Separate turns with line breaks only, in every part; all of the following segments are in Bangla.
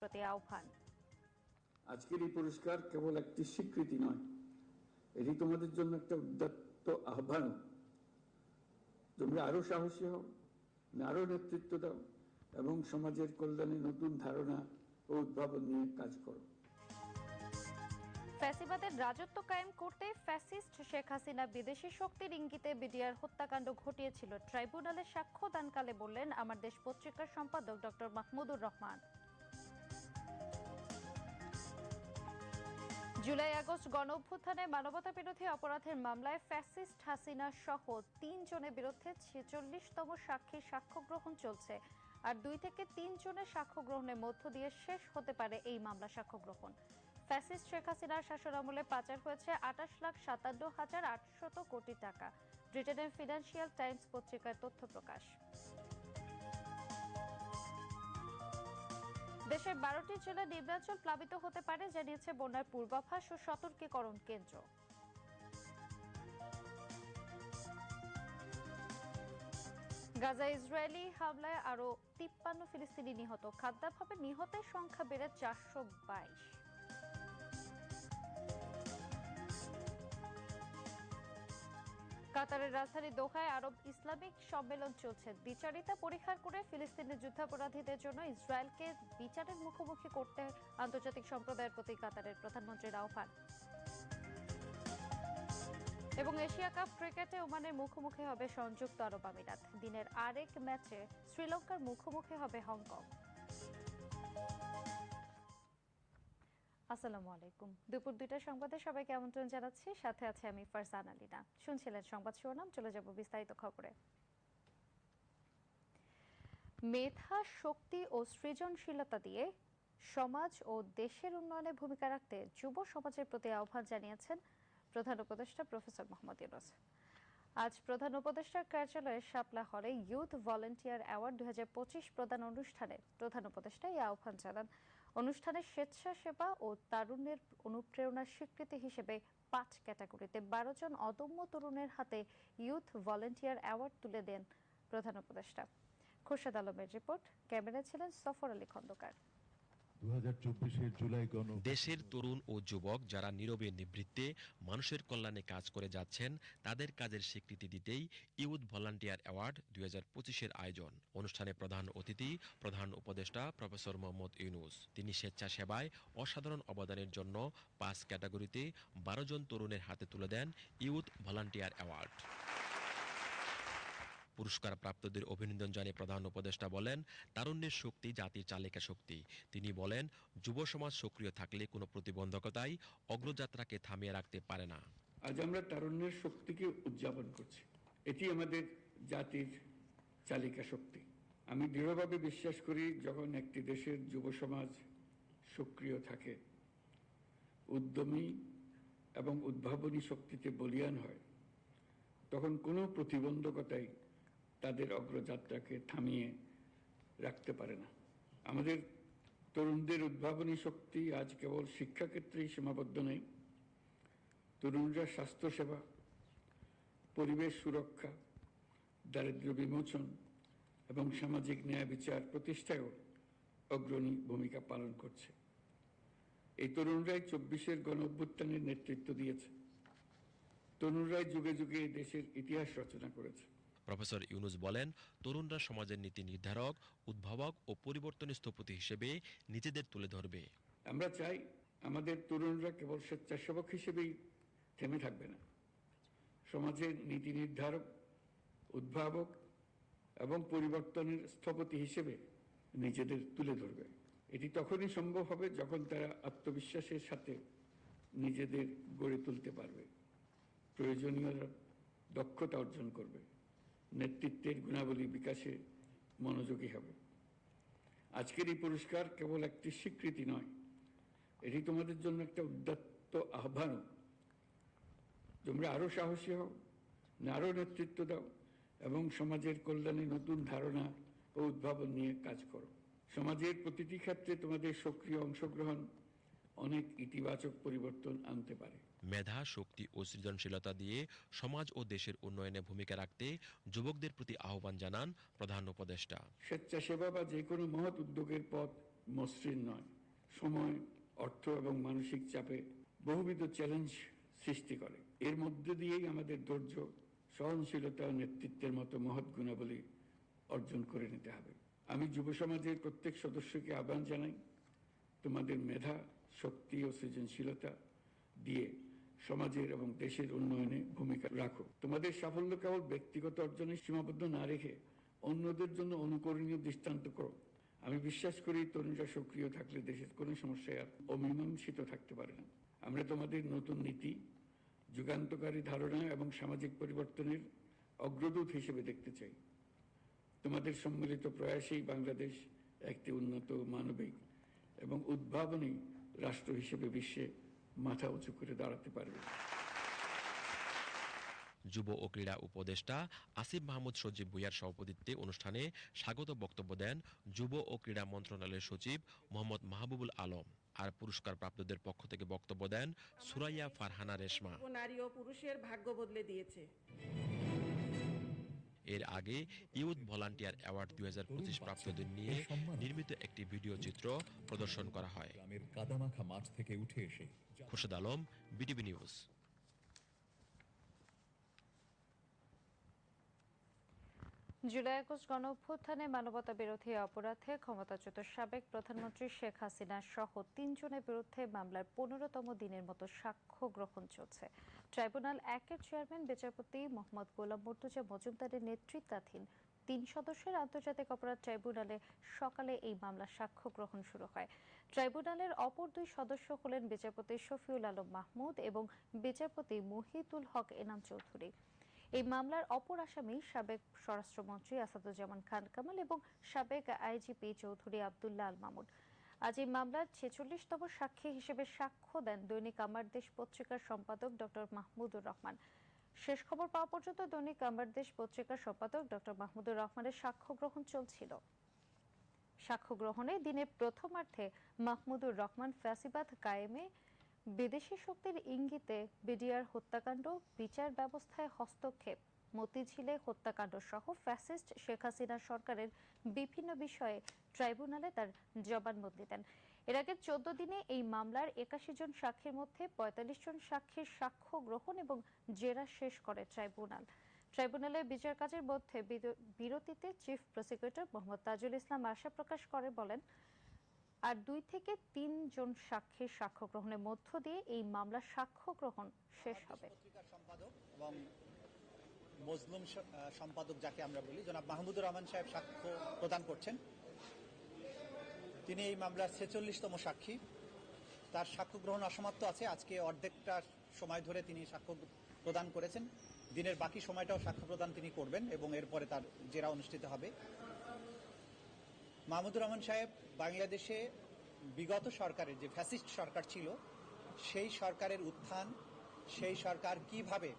প্রতি আহ্বান।
আজকের এই পুরস্কার কেবল একটি স্বীকৃতি নয় এটি তোমাদের জন্য একটা উদ্যত্ত আহ্বান। তোমরা আরও সাহসী হও আরও নেতৃত্ব দাও এবং সমাজের কল্যাণে নতুন ধারণা ও উদ্ভাবন নিয়ে কাজ করো।
ফ্যাসিবাদের রাজত্ব কায়েম করতে ফ্যাসিস্ট শেখ হাসিনা বিদেশি শক্তির ইঙ্গিতে বিডিআর হত্যাকাণ্ড ঘটিয়েছিল। ট্রাইব্যুনালে সাক্ষ্য দানকালে বললেন আমার দেশ পত্রিকার সম্পাদক doctor Mahmudur Rahman. July August গণ অভ্যুত্থানে মানবতা বিরোধী অপরাধের মামলায় ফ্যাসিস্ট হাসিনা সহ তিনজনের বিরুদ্ধে ছেচল্লিশতম সাক্ষীর সাক্ষ্য গ্রহণ চলছে। আর দুই থেকে তিন জনের সাক্ষ্য গ্রহণের মধ্য দিয়ে শেষ হতে পারে এই মামলা সাক্ষ্য গ্রহণ ফ্যাসিস্ট শেখ হাসিনার শাসন আমলে পাচার হয়েছে আঠাশ লাখ সাতান্ন হাজার আটশত কোটি টাকা। ব্রিটেনের ফিনান্সিয়াল টাইমস পত্রিকায় তথ্য প্রকাশ। দেশের বারোটি জেলা নিম্নাঞ্চল প্লাবিত হতে পারে, জানিয়েছে বন্যার পূর্বাভাস ও সতর্কীকরণ কেন্দ্র। গাজা ইসরায়েলি হামলায় আরও তিপ্পান্ন ফিলিস্তিনি নিহত। খাদ্যাভাবে নিহতের সংখ্যা বেড়ে চারশো বাইশ। কাতারের রাজধানী দোহায় আরব ইসলামিক সম্মেলন চলছে। বিচারিতা পরীক্ষা করে ফিলিস্তিনের যুদ্ধাপরাধীদের জন্য ইসরায়েলকে বিচারের মুখোমুখি করতে আন্তর্জাতিক সম্প্রদায়ের প্রতি কাতারের প্রধানমন্ত্রীর আহ্বান। এবং এশিয়া কাপ ক্রিকেটে ওমানের মুখোমুখি হবে সংযুক্ত আরব আমিরাত। দিনের আরেক ম্যাচে শ্রীলঙ্কার মুখোমুখি হবে হংকং। আসসালামু আলাইকুম। দুপুর দুইটার সংবাদে সবাইকে আমন্ত্রণ জানাচ্ছি। সাথে আছে আমি ফারসান আলিনা। শুনছিলেন সংবাদ শিরোনাম, চলে যাব বিস্তারিত খবরে। মেধা, শক্তি ও সৃজনশীলতা দিয়ে সমাজ ও দেশের উন্নয়নে ভূমিকা রাখতে যুব সমাজের প্রতি আহ্বান জানিয়েছেন প্রধান উপদেষ্টা প্রফেসর মোহাম্মদ ইউনুস। আজ প্রধান উপদেষ্টার কার্যালয়ে শাপলা হলে ইউথ ভলেন্টিয়ার অ্যাওয়ার্ড দুই প্রদান অনুষ্ঠানে প্রধান উপদেষ্টা এই আহ্বান জানান। অনুষ্ঠানে স্বেচ্ছাসেবা ও তারুণ্যের অনুপ্রেরণার স্বীকৃতি হিসেবে পাঁচ ক্যাটাগরিতে বারো জন অদম্য তরুণের হাতে ইউথ ভলেন্টিয়ার অ্যাওয়ার্ড তুলে দেন প্রধান উপদেষ্টা। খোরশেদ আলমের রিপোর্ট। ক্যামেরা ছিলেন সফর আলী খন্দকার।
দেশের তরুণ ও যুবক যারা নীরবে নিবৃত্তে মানুষের কল্যাণে কাজ করে যাচ্ছেন, তাদের কাজের স্বীকৃতি দিতেই ইউথ ভলান্টিয়ার অ্যাওয়ার্ড দুই হাজার পঁচিশের আয়োজন। অনুষ্ঠানে প্রধান অতিথি, প্রধান উপদেষ্টা প্রফেসর মোহাম্মদ ইউনুস। তিনি স্বেচ্ছাসেবায় অসাধারণ অবদানের জন্য পাঁচ ক্যাটাগরিতে বারো জন তরুণের হাতে তুলে দেন ইউথ ভলান্টিয়ার অ্যাওয়ার্ড। পুরস্কার প্রাপ্তদের অভিনন্দন জানিয়ে প্রধান উপদেষ্টা বলেন, তারুণ্যের শক্তি জাতির চালিকা শক্তি। তিনি বলেন, যুব সমাজ সক্রিয় থাকলে কোনো প্রতিবন্ধকতাই অগ্রযাত্রাকে থামিয়ে রাখতে পারে না।
আজ আমরা তারুণ্যের শক্তিকে উদযাপন করছি। এটি আমাদের জাতির চালিকা শক্তি। আমি দৃঢ়ভাবে বিশ্বাস করি, যখন একটি দেশের যুব সমাজ সক্রিয় থাকে, উদ্যমী এবং উদ্ভাবনী শক্তিতে বলিয়ান হয়, তখন কোনো প্রতিবন্ধকতাই তাদের অগ্রযাত্রাকে থামিয়ে রাখতে পারে না। আমাদের তরুণদের উদ্ভাবনী শক্তি আজ কেবল শিক্ষাক্ষেত্রেই সীমাবদ্ধ নেই তরুণরা স্বাস্থ্যসেবা, পরিবেশ সুরক্ষা দারিদ্র্য বিমোচন এবং সামাজিক ন্যায় বিচার প্রতিষ্ঠায়ও অগ্রণী ভূমিকা পালন করছে। এই তরুণরাই চব্বিশের গণ অভ্যুত্থানের নেতৃত্ব দিয়েছে। তরুণরাই যুগে যুগে দেশের ইতিহাস রচনা করেছে।
প্রফেসর ইউনুস বলেন, তরুণরা সমাজের নীতি নির্ধারক, উদ্ভাবক ও পরিবর্তন স্থপতি হিসেবে নিজেদের তুলে ধরবে।
আমরা চাই আমাদের তরুণরা কেবল স্বেচ্ছাসেবক হিসেবেই থেমে থাকবে না। সমাজের নীতি নির্ধারক, উদ্ভাবক এবং পরিবর্তনের স্থপতি হিসেবে নিজেদের তুলে ধরবে। এটি তখনই সম্ভব হবে যখন তারা আত্মবিশ্বাসের সাথে নিজেদের গড়ে তুলতে পারবে। প্রয়োজনীয় দক্ষতা অর্জন করবে। নেতৃত্বের গুণাবলী বিকাশে মনোযোগী হবে। আজকের এই পুরস্কার কেবল একটি স্বীকৃতি নয়, এটি তোমাদের জন্য একটা উদ্যত্ত আহ্বান তোমরা আরও সাহসী হও, আরও নেতৃত্ব দাও এবং সমাজের কল্যাণে নতুন ধারণা ও উদ্ভাবন নিয়ে কাজ করো। সমাজের প্রতিটি ক্ষেত্রে তোমাদের সক্রিয় অংশগ্রহণ অনেক ইতিবাচক পরিবর্তন আনতে পারে।
মেধা, শক্তি ও সৃজনশীলতা দিয়ে সমাজ ও দেশের উন্নয়নে ভূমিকা রাখতে যুবকদের প্রতি আহ্বান জানান প্রধান উপদেষ্টা।
স্বেচ্ছাসেবা বা যে কোনো মহৎ উদ্যোগের পথ মসৃণ নয়। সময়, অর্থ এবং মানসিক চাপে বহুবিধ চ্যালেঞ্জ সৃষ্টি করে। এর মধ্যে দিয়েই আমাদের ধৈর্য, সহনশীলতা ও নেতৃত্বের মতো মহৎ গুণাবলী অর্জন করে নিতে হবে। আমি যুব সমাজের প্রত্যেক সদস্যকে আহ্বান জানাই, তোমাদের মেধা, শক্তি ও সৃজনশীলতা দিয়ে সমাজের এবং দেশের উন্নয়নে ভূমিকা রাখো। তোমাদের সাফল্য কেবল ব্যক্তিগত অর্জনে সীমাবদ্ধ না রেখে অন্যদের জন্য অনুকরণীয় দৃষ্টান্ত করো। আমি বিশ্বাস করি তরুণরা সক্রিয় থাকলে দেশের কোনো সমস্যায় আর অমীমাংসিত থাকতে পারে না। আমরা তোমাদের নতুন নীতি, যুগান্তকারী ধারণা এবং সামাজিক পরিবর্তনের অগ্রদূত হিসেবে দেখতে চাই। তোমাদের সম্মিলিত প্রয়াসেই বাংলাদেশ একটি উন্নত মানবিক এবং উদ্ভাবনী রাষ্ট্র হিসেবে বিশ্বে মাথা উঁচু করে দাঁড়াতে পারবে।
যুব ও ক্রীড়া উপদেষ্টা আসিফ মাহমুদ সজীব ভুইয়ার সভাপতিত্বে অনুষ্ঠানে স্বাগত বক্তব্য দেন যুব ও ক্রীড়া মন্ত্রণালয়ের সচিব মোহাম্মদ মাহবুবুল আলম। আর পুরস্কার প্রাপ্তদের পক্ষ থেকে বক্তব্য দেন সুরাইয়া ফারহানা রেশমা।
নারী ও পুরুষের ভাগ্য বদলে দিয়েছে।
এর আগে ইউথ ভলান্টিয়ার অ্যাওয়ার্ড দুই হাজার পঁচিশ প্রাপ্তদের নিয়ে নির্মিত একটি ভিডিও চিত্র প্রদর্শন করা হয়।
গ্রামের কাদামাখা মাঠ থেকে উঠে এসে
Khorshed Alam BTV news.
July August গণ অভ্যুত্থানে মানবতা বিরোধী অপরাধে ক্ষমতাচ্যুত সাবেক প্রধানমন্ত্রী শেখ হাসিনা সহ তিনজনের বিরুদ্ধে মামলার পনেরোতম দিনের মতো সাক্ষ্য গ্রহণ চলছে। ট্রাইব্যুনাল একের চেয়ারম্যান, বিচারপতি মোহাম্মদ গোলাম মুর্তুজা মজুমদারের নেতৃত্বাধীন তিন সদস্যের আন্তর্জাতিক অপরাধ ট্রাইব্যুনালে সকালে এই মামলা সাক্ষ্য গ্রহণ শুরু হয়। ট্রাইব্যুনালের অপর দুই সদস্য হলেন বিচারপতি শফিউল আলম মাহমুদ এবং বিচারপতি মুহিতুল হক এনাম চৌধুরী। এই মামলার অপর আসামি সাবেক স্বরাষ্ট্রমন্ত্রী আসাদুজ্জামান খান কামাল এবং সাবেক আইজিপি চৌধুরী আবদুল্লাহ আল মামুন। আজ এই মামলার ছেচল্লিশতম সাক্ষী হিসেবে সাক্ষ্য দেন দৈনিক আমার দেশ পত্রিকার সম্পাদক ডক্টর মাহমুদুর রহমান। শেষ খবর পাওয়া পর্যন্ত দৈনিক আমার দেশ পত্রিকার সম্পাদক ডক্টর মাহমুদুর রহমানের সাক্ষ্য গ্রহণ চলছিল। সাক্ষ্য গ্রহণে দিনের প্রথমার্ধে মাহমুদুর রহমান ফ্যাসিবাদ কায়েমে বিদেশি শক্তির ইঙ্গিতে বিডিআর হত্যাকাণ্ড, বিচার ব্যবস্থায় হস্তক্ষেপ। মতিঝিলে হত্যাকাণ্ড সহ ফ্যাসিস্ট শেখ হাসিনা সরকারের বিভিন্ন বিষয়ে ট্রাইব্যুনালে তার জবানবন্দি দেন। এর আগে চোদ্দ দিনে এই মামলার একাশি জন সাক্ষীর মধ্যে পঁয়তাল্লিশ জন সাক্ষীর সাক্ষ্য গ্রহণ এবং জেরা শেষ করে ট্রাইব্যুনাল। ট্রাইব্যুনালের বিচার কাজের মধ্যে বির- বিরতিতে চিফ প্রসিকিউটর মোহাম্মদ তাজুল ইসলাম আশা প্রকাশ করে বলেন আর দুই থেকে তিন জন সাক্ষীর সাক্ষ্য গ্রহণের মধ্য দিয়ে এই মামলার সাক্ষ্য গ্রহণ শেষ হবে।
সম্পাদক এবং মজলুম সম্পাদক যাকে আমরা বলি জনাব মাহমুদুর রহমান সাহেব সাক্ষ্য প্রদান করছেন। তিনি এই মামলার ছেচল্লিশতম সাক্ষী। তার সাক্ষ্য গ্রহণ অসমাপ্ত আছে। আজকে অর্ধেকটা সময় ধরে তিনি সাক্ষ্য প্রদান করেছেন। দিনের বাকি সময়টাও সাক্ষ্য প্রদান তিনি করবেন এবং এরপরে তার জেরা অনুষ্ঠিত হবে। মাহমুদুর রহমান সাহেব বাংলাদেশে বিগত সরকারের যে ফ্যাসিস্ট সরকার ছিল, সেই সরকারের উত্থান, সেই সরকার কীভাবে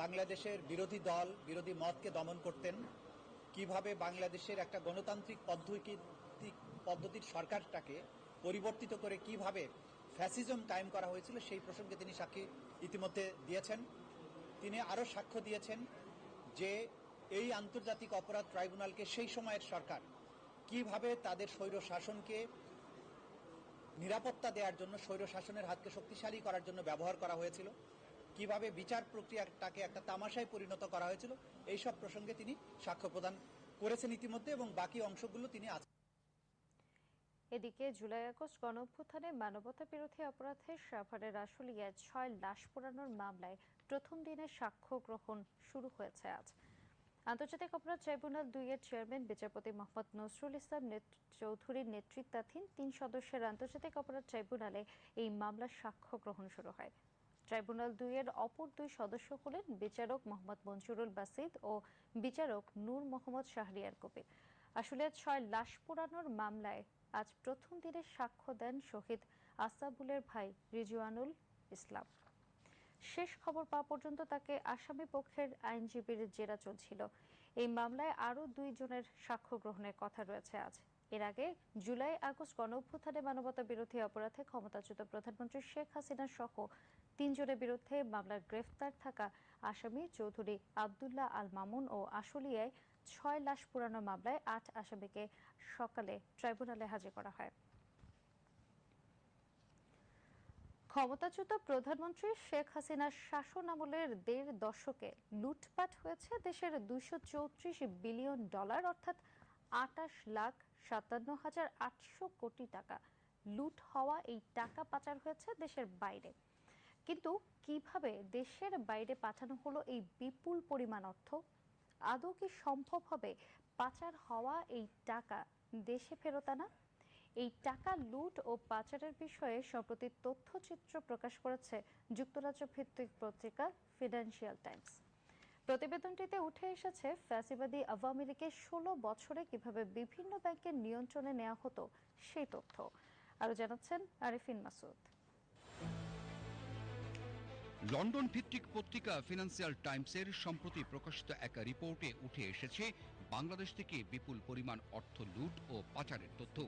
বাংলাদেশের বিরোধী দল, বিরোধী মতকে দমন করতেন, কীভাবে বাংলাদেশের একটা গণতান্ত্রিক পদ্ধতি পদ্ধতির সরকারটাকে পরিবর্তিত করে কীভাবে ফ্যাসিজম কায়েম করা হয়েছিল, সেই প্রসঙ্গে তিনি সাক্ষী ইতিমধ্যে দিয়েছেন। তিনি আরও সাক্ষ্য দিয়েছেন যে এই আন্তর্জাতিক অপরাধ ট্রাইব্যুনালকে সেই সময়ের সরকার কীভাবে তাদের স্বৈর শাসনকে নিরাপত্তা দেওয়ার জন্য স্বৈর শাসনের হাতকে শক্তিশালী করার জন্য ব্যবহার করা হয়েছিল, কীভাবে বিচার প্রক্রিয়াটাকে একটা তামাশায় পরিণত করা হয়েছিল এই সব প্রসঙ্গে তিনি সাক্ষ্য প্রদান করেছেন ইতিমধ্যে এবং বাকি অংশগুলো তিনি আজ
এদিকে জুলাই আগস্ট গণ অভ্যুত্থানে মানবতা বিরোধী অপরাধে সাভারের আশুলিয়ায় ছয় লাশ পোড়ানোর মামলায় প্রথম দিনে সাক্ষ্য গ্রহণ শুরু হয়েছে আজ। আন্তর্জাতিক অপরাধ ট্রাইব্যুনাল দুইয়ের চেয়ারম্যান বিচারপতি মোহাম্মদ নজরুল ইসলাম চৌধুরীর নেতৃত্বাধীন তিন সদস্যের আন্তর্জাতিক অপরাধ ট্রাইব্যুনালে এই মামলার সাক্ষ্য গ্রহণ শুরু হয়। ট্রাইব্যুনাল দুইয়ের অপর দুই সদস্য হলেন বিচারক মোহাম্মদ মঞ্জুরুল বাসিদ ও বিচারক নূর মোহাম্মদ শাহরিয়ার কবির। আসলে ছয় লাশ পোড়ানোর মামলায় আজ প্রথম দিনে সাক্ষ্য দেন শহীদ আসাবুলের ভাই রিজওয়ানুল ইসলাম। শেষ খবর পাওয়া পর্যন্ত তাকে আসামি পক্ষের আইনজীবীর জেরা চলছিল। এই মামলায় আরও দুইজনের সাক্ষ্য গ্রহণের কথা রয়েছে আজ। এর আগে জুলাই আগস্ট গণ অভ্যুত্থানে মানবতা বিরোধী অপরাধে ক্ষমতাচ্যুত প্রধানমন্ত্রী শেখ হাসিনা সহ তিনজনের বিরুদ্ধে মামলার গ্রেফতার থাকা আসামি চৌধুরী আবদুল্লাহ আল মামুন ও আশুলিয়ায় ছয় লাশ পুরানো মামলায় আট আসামিকে সকালে ট্রাইব্যুনালে হাজির করা হয়। ক্ষমতাচ্যুত প্রধানমন্ত্রী শেখ হাসিনার শাসন আমলের দেড় দশকে লুটপাট হয়েছে দেশের দুইশো চৌত্রিশ বিলিয়ন ডলার, অর্থাৎ আটাশ লাখ সাতান্ন হাজার আটশো কোটি টাকা। লুট হওয়া এই টাকা পাচার হয়েছে দেশের বাইরে। কিন্তু কীভাবে দেশের বাইরে পাঠানো হলো এই বিপুল পরিমাণ অর্থ? আদৌ কি সম্ভব হবে পাচার হওয়া এই টাকা দেশে ফেরত আনা? এই টাকা লুট ও পাচারের বিষয়ে সম্প্রতি তথ্যচিত্র প্রকাশ করেছে যুক্তরাজ্য ভিত্তিক পত্রিকা ফিনান্সিয়াল টাইমস। প্রতিবেদনটিতে উঠে এসেছে, ফ্যাসিবাদী আওয়ামী লীগের ষোলো বছরে কীভাবে বিভিন্ন ব্যাংকের নিয়ন্ত্রণে নেওয়া হতো সেই তথ্য। আরও জানাচ্ছেন আরিফিন মাসুদ।
লন্ডন ভিত্তিক পত্রিকা ফিনান্সিয়াল টাইমসের সম্প্রতি প্রকাশিত এক রিপোর্টে উঠে এসেছে, বাংলাদেশ থেকে বিপুল পরিমাণ অর্থ লুট ও পাচারের তথ্য।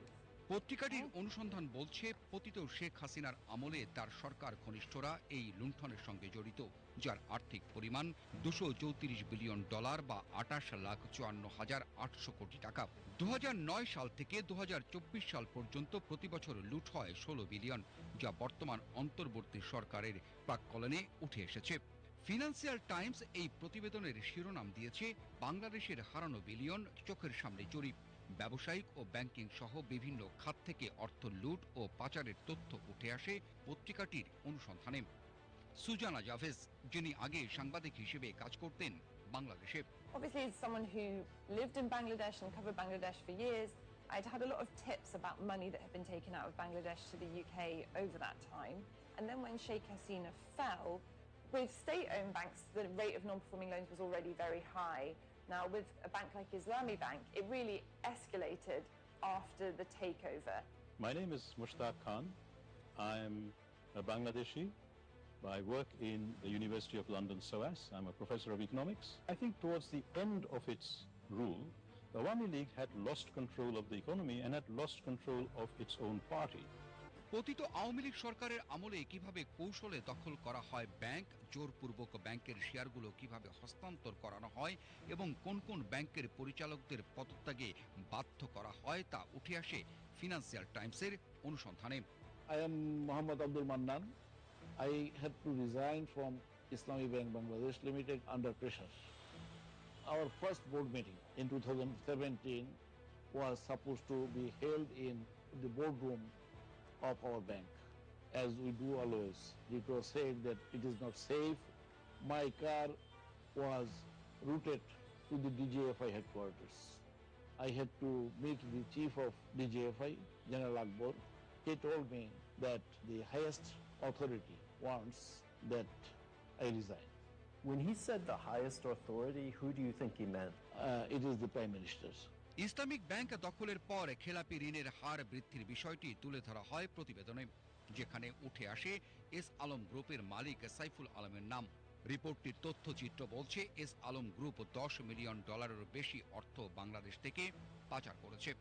পত্রিকাটির অনুসন্ধান বলছে, পতিত শেখ হাসিনার আমলে তার সরকার ঘনিষ্ঠরা এই লুণ্ঠনের সঙ্গে জড়িত, যার আর্থিক পরিমাণ দুশো চৌত্রিশ বিলিয়ন ডলার বা আটাশ লাখ চুয়ান্ন হাজার আটশো কোটি টাকা। দু হাজার নয় সাল থেকে দু হাজার চব্বিশ সাল পর্যন্ত প্রতি বছর লুট হয় ষোলো বিলিয়ন, যা বর্তমান অন্তর্বর্তী সরকারের প্রাক্কলনে উঠে এসেছে। ফিনান্সিয়াল টাইমস এই প্রতিবেদনের শিরোনাম দিয়েছে, বাংলাদেশের হারানো বিলিয়ন চোখের সামনে জরিপ। ব্যবসায়িক ও ব্যাংকিং সহ বিভিন্ন খাত থেকে অর্থ লুট ও পাচারের তথ্য উঠে আসে পত্রিকাটির অনুসন্ধানে সুজানা জাভেজ যিনি আগে সাংবাদিক হিসেবে কাজ করতেন বাংলাদেশে
lived in Bangladesh and Bangladesh years, I'd had a lot of tips about money that had been taken out of Bangladesh to the UK over that time. And then when Sheikh Hasina fell, with state-owned banks, the rate of non-performing loans was already very high. Now, with a bank like Islami Bank, it really escalated after the takeover.
My name is Mushtaq Khan. I'm a Bangladeshi. I work in the University of London SOAS. I'm a professor of economics. I think towards the end of its rule, the Awami League had lost control of the economy and had lost control of its own party.
অতীত আওয়ামী লীগ সরকারের আমলে কীভাবে কৌশলে দখল করা হয় ব্যাংক, জোরপূর্বক ব্যাংকের শেয়ারগুলো কীভাবে হস্তান্তর করানো হয় এবং কোন কোন ব্যাংকের পরিচালকদের পদত্যাগে বাধ্য করা হয় তা উঠে আসে ফিনান্সিয়াল টাইমসের অনুসন্ধানে।
I am Mohammad Abdul Mannan I have to resign from Islami bank Bangladesh limited under pressure our first board meeting in two thousand seventeen was suppose to be held in the board room of our bank, as we do always. It was said that it is not safe. My car was routed to the DJFI headquarters. I had to meet the chief of DJFI, General Akbar. He told me that the highest authority wants that I resign.
When he said the highest authority, who do you think he meant?
Uh, it is the Prime Minister.
Islamic bank দখলের পর খেলাপি ঋণের হার বৃদ্ধির বিষয়টি তুলে ধরা হয় প্রতিবেদনে যেখানে উঠে আসে এস আলম গ্রুপের মালিক সাইফুল আলমের নাম রিপোর্টটির তথ্যচিত্র বলছে এস আলম গ্রুপ দশ মিলিয়ন ডলারের বেশি অর্থ বাংলাদেশ থেকে পাচার করেছে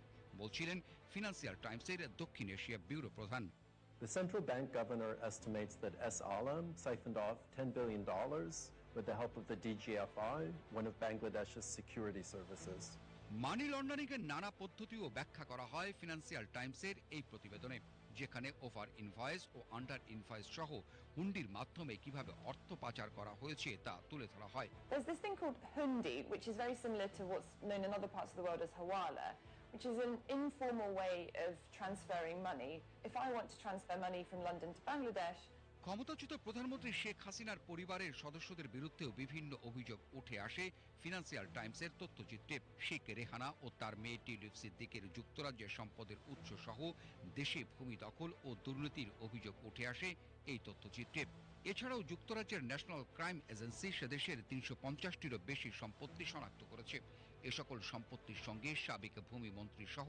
বলছিলেন ফিনান্সিয়াল টাইমসের দক্ষিণ এশিয়া ব্যুরো প্রধান
The central bank governor estimates that S. Alam siphoned off $10 billion with the help of the DGFI, one of Bangladesh's security services.
Money লন্ডারিংয়ের নানা পদ্ধতিও ব্যাখ্যা করা হয় ফিনান্সিয়াল টাইমসের এই প্রতিবেদনে যেখানে ওভার ইনভয়েস ও আন্ডার ইনভয়েস সহ হুন্ডির মাধ্যমে কীভাবে অর্থ পাচার করা হয়েছে তা তুলে ধরা হয়
There's this thing called hundi, which is very similar to what's known in other parts of the world as hawala, which is an informal way of transferring money. If I want to transfer money from London to Bangladesh,
ক্ষমতাচ্যুত প্রধানমন্ত্রী শেখ হাসিনার পরিবারের সদস্যদের বিরুদ্ধেও বিভিন্ন অভিযোগ উঠে আসে ফিনান্সিয়াল টাইমসের তথ্যচিত্রে। শেখ রেহানা ও তার মেয়ে টিলিপ সিদ্দিকের যুক্তরাজ্যের সম্পদের উৎস সহ দেশে ভূমি দখল ও দুর্নীতির অভিযোগ উঠে আসে এই তথ্যচিত্রে। এছাড়াও যুক্তরাজ্যের ন্যাশনাল ক্রাইম এজেন্সি সেদেশের তিনশো পঞ্চাশটিরও বেশি সম্পত্তি শনাক্ত করেছে। এ সকল সম্পত্তির সঙ্গে সাবেক ভূমি মন্ত্রী সহ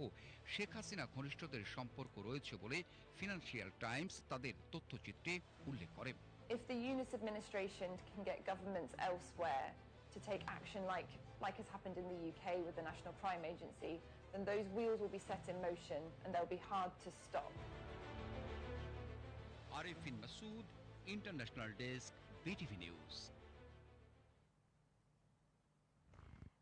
শেখ হাসিনা ঘনিষ্ঠদের সম্পর্ক রয়েছে বলে ফিনান্সিয়াল টাইমস তাদের তথ্যচিত্রে উল্লেখ করে
if the Yunus administration can get governments elsewhere to take action like, like has happened in the UK with the National Crime Agency, then those wheels will be set in motion and they'll be hard to stop.
Arifin Masud international desk BTV news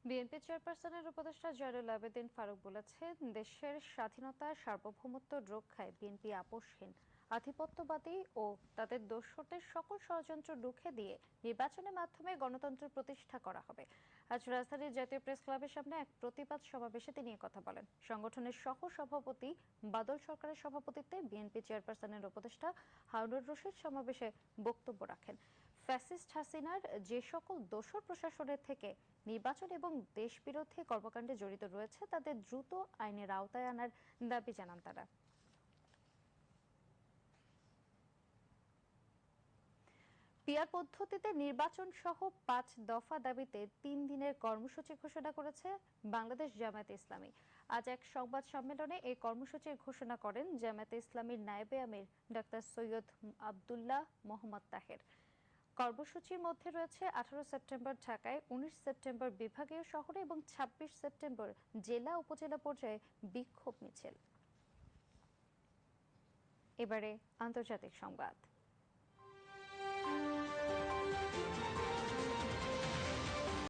BNP চেয়ারপারসনের উপদেষ্টা জয়নুল আবেদিন ফারুক বলেছেন, দেশের স্বাধীনতা, সার্বভৌমত্ব রক্ষায় বিএনপি আপোষহীন, আধিপত্যবাদী ও তাদের দোষরদের সকল ষড়যন্ত্র রুখে দিয়ে নির্বাচনের মাধ্যমে গণতন্ত্র প্রতিষ্ঠা করা হবে। আজ রাজধানীর জাতীয় প্রেস ক্লাবের সামনে এক প্রতিবাদ সমাবেশে তিনি কথা বলেন। সংগঠনের সহ সভাপতি বাদল সরকারের সভাপতিত্বে বিএনপি চেয়ারপারসনের উপদেষ্টা হারুনুর রশিদ সমাবেশে বক্তব্য রাখেন। ফ্যাসিস্ট হাসিনার যে সকল দোসর প্রশাসনের থেকে নির্বাচন এবং দেশবিরোধী কর্মকাণ্ডে জড়িত রয়েছে, তাদের দ্রুত আইনের আওতায় আনার দাবি জানান তারা। পিয়ার পদ্ধতিতে নির্বাচন সহ পাঁচ দফা দাবিতে তিন দিনের কর্মসূচি ঘোষণা করেছে বাংলাদেশ জামায়াতে ইসলামী। আজ এক সংবাদ সম্মেলনে এই কর্মসূচির ঘোষণা করেন জামায়াতে ইসলামীর নায়েবে আমির ডাক্তার সৈয়দ আবদুল্লাহ মোহাম্মদ তাহের। কর্মসূচির মধ্যে রয়েছে আঠারো সেপ্টেম্বর ঢাকায়, উনিশ সেপ্টেম্বর বিভাগীয় শহরে এবং ছাব্বিশ সেপ্টেম্বর জেলা উপজেলা পর্যায়ে বিক্ষোভ মিছিল। এবারে আন্তর্জাতিক সংবাদ।